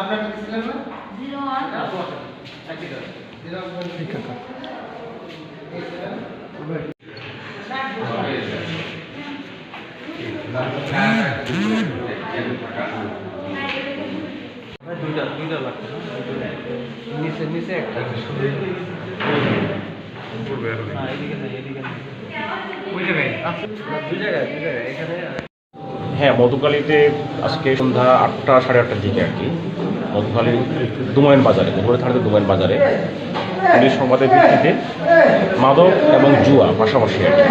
আপনার কি ছিলেন না জিরো ওয়ান। তো জিরো ওয়ান ঠিক আছে। দুইটা দুইটা লাগবে নিচে নিচে একটা। না এদিকে না এদিকে না ওই জায়গায় দুই জায়গায় দুই জায়গায়। এখানে হ্যাঁ মধুকালীতে আজকে সন্ধ্যা আটটা, সাড়ে আটটার দিকে আর কি। মধুকালী দুমায়ন বাজারে দুপুরে থানাতে দুমায়ন বাজারে। পুলিশ সংবাদের ভিত্তিতে মাদক এবং জুয়া পাশাপাশি আর কি।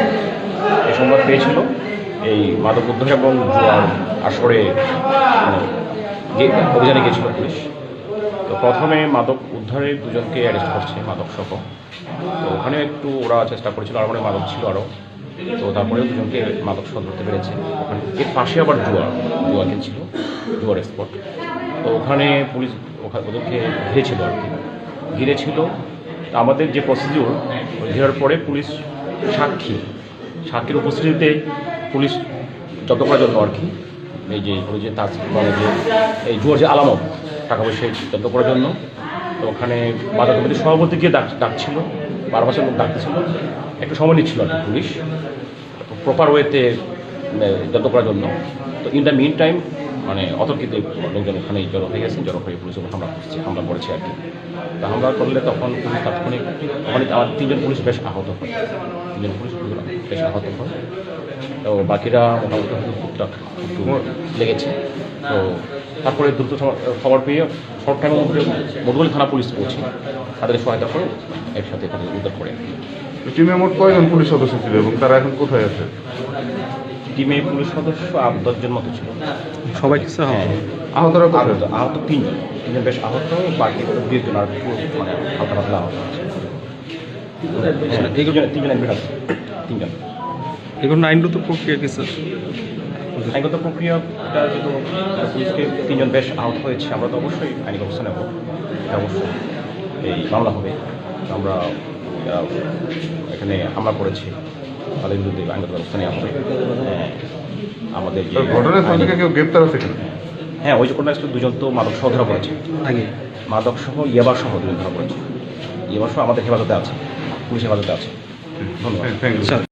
এই সংবাদ পেয়েছিল। এই মাদক উদ্ধার এবং জুয়ার আসরে মানে অভিযানে গিয়েছিল পুলিশ। তো প্রথমে মাদক উদ্ধারে দুজনকে অ্যারেস্ট করছে মাদক সহ তো ওখানে একটু ওরা চেষ্টা করেছিল, আর মানে মাদক ছিল আরও তো তারপরে দুজনকে মাদক সহ ধরতে পেরেছে। এর পাশে আবার জুয়া জুয়া খেলছিল জুয়ার স্পট। তো ওখানে পুলিশ ওখানে ওদেরকে ঘিরেছিল আর কি। ঘিরেছিল। আমাদের যে প্রসিডিউর ঘেরার পরে পুলিশ সাক্ষী। সাক্ষীর উপস্থিতিতে পুলিশ যত করার জন্য আর কি, এই যে, ওই যে তাজ মানে যে, এই জুয়ার যে আলামত, টাকা পয়সা যত করার জন্য। তো ওখানে বাধা কমিটির সভাপতি গিয়ে ডাক ডাকছিল। বারো মাসের লোক ডাকতেছিল একটু সময় নিচ্ছিল আর পুলিশ। প্রপার ওয়েতে যত করার জন্য। তো ইন দ্য মিন টাইম মানে অতর্কিত লোকজন ওখানে জড়ো হয়ে গেছেন, জড়ো হয়ে পুলিশ হামলা করছে, হামলা করেছে আর কি। তা হামলা করলে তখন পুলিশ তাৎক্ষণিক মানে আমার তিনজন পুলিশ বেশ আহত হয়। তিনজন পুলিশ বেশ আহত হয়। তো বাকিরা মোটামুটি টুকটাক একটু লেগেছে। তো তারপরে দ্রুত খবর পেয়ে শর্ট টাইমের মধ্যে মধুবলী থানা পুলিশ পৌঁছে তাদের সহায়তা করে একসাথে তাদের উদ্ধার করে টিমে মোট কয়জন পুলিশ সদস্য ছিল এবং তারা এখন কোথায় আছে? টিমে পুলিশ সদস্য আট দশজন মতো ছিল। সবাই কিছু হ্যাঁ আহতরা আহত আহত তিনজন। তিনজন বেশ আহত বাকি দুইজন আর মানে হালকা পাতলা আহত আছে। তিনজন তিনজন অ্যাডমিট আছে তিনজন। এখন আইনগত প্রক্রিয়া কি স্যার? আইনগত প্রক্রিয়াটা যেহেতু পুলিশকে তিনজন বেশ আহত হয়েছে আমরা তো অবশ্যই আইনি ব্যবস্থা নেব। এটা অবশ্যই। এই মামলা হবে। আমরা এখানে হামলা করেছি। তাদের বিরুদ্ধে আইনগত ব্যবস্থা নেওয়া হবে হ্যাঁ, আমাদের যে ঘটনাস্থল কেউ গ্রেপ্তার আছে হ্যাঁ ওই যে ঘটনাস্থলে দুজন তো মাদক সহ ধরা পড়েছে। আগে? মাদক সহ ইয়াবা সহ দুজন ধরা পড়েছে। ইয়াবা সহ আমাদের হেফাজতে আছে পুলিশ হেফাজতে আছে। ধন্যবাদ। Thank you sir